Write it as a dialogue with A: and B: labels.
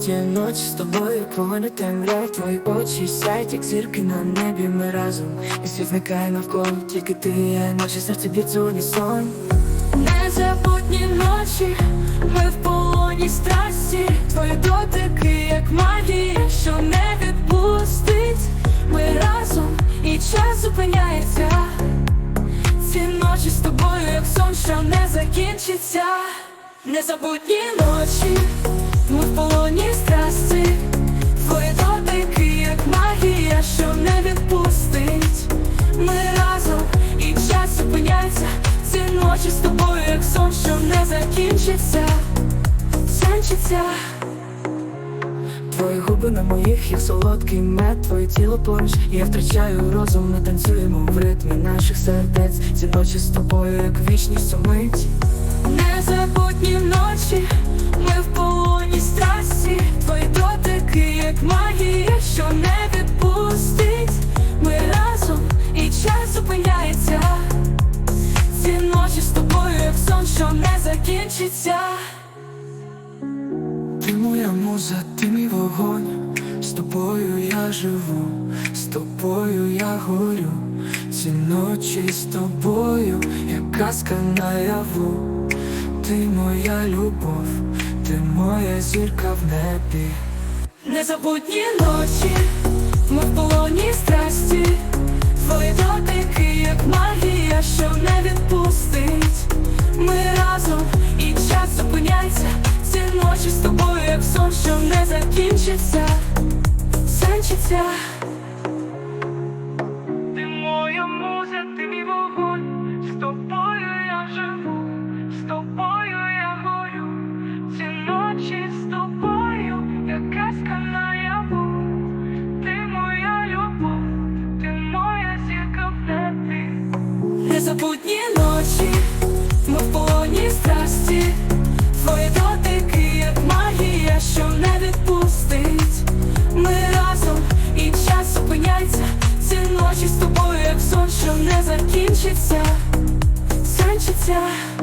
A: Ті ночі з тобою повне темрява Твої очі сяють, як зірки на небі Ми разом. І світ зникає навколо Тільки ти я, наше серце б'ється унісон Незабутні ночі, ми в полоні страсті. Твої дотики, як магія, що не відпустить. Ми разом і час зупиняється. Ці ночі з тобою, як сон, що не закінчиться. Незабутні ночі, відпустить Ми разом і час зупиняється. Ці ночі з тобою, як сон, що не закінчиться. Закінчиться. Твої губи на моїх, як солодкий мед, твоє тіло поруч, я втрачаю розум, ми танцюємо в ритмі наших сердець. Ці ночі з тобою, як вічність у мить. Незабутні ночі, ми в полоні страсті, твої дотики, як магія, що не закінчиться. Ти моя муза, ти мій вогонь, з тобою я живу, з тобою я горю, ці ночі з тобою, як казка наяву, ти моя любов, ти моя зірка в небі. Незабутні ночі, ми в полоні страсті, сон, що не закінчиться, Закінчиться.
B: Ти моя муза, ти мій вогонь, з тобою я живу, з тобою я горю, ці ночі з тобою, як казка наяву, ти моя любов, ти моя зірка в небі.
A: Незабутні ночі, ми в полоні страсті, твої дотики, час ці ночі з тобою, як сон, що не закінчиться, Закінчиться.